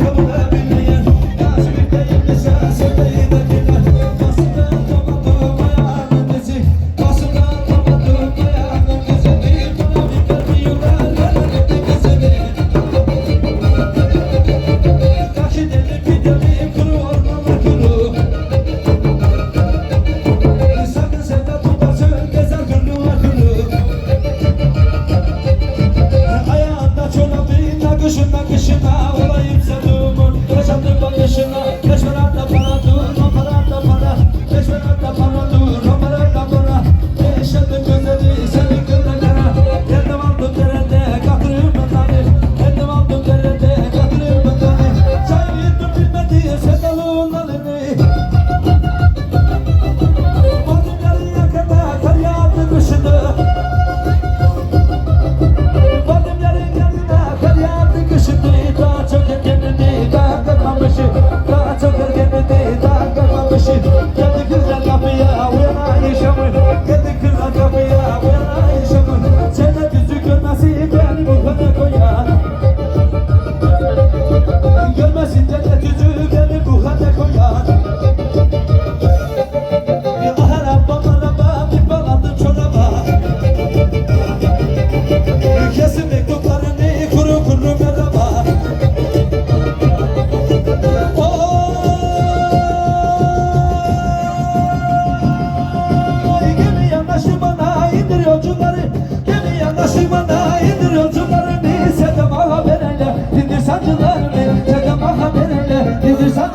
Come on, নতুন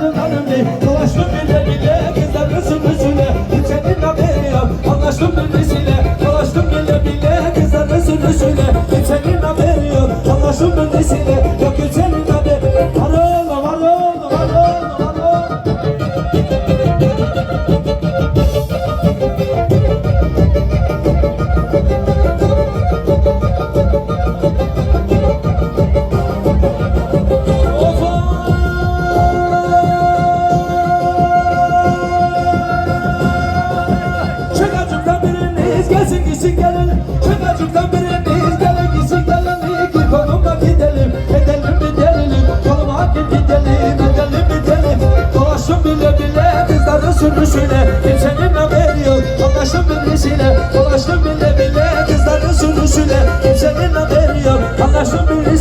kadın hanım değil Dolaştım bile bile kızlar kızın üstüne Kimsenin haberi yok anlaştım birisiyle Dolaştım bile bile kızlar kızın üstüne Kimsenin haberi yok anlaştım birisiyle biz gelsin gitsin gelin. Şakacıktan birimiz. Gelin gitsin gelin. İki konumda gidelim. Edelim bitelim Kolum hakim gidelim. Edelim bitelim Dolaşım bile bile kızların sürüsüyle Kimsenin haberi yok. Anlaşım birisiyle Dolaşım bile bile kızların sürüsüyle Kimsenin haberi yok. Anlaşım birisiyle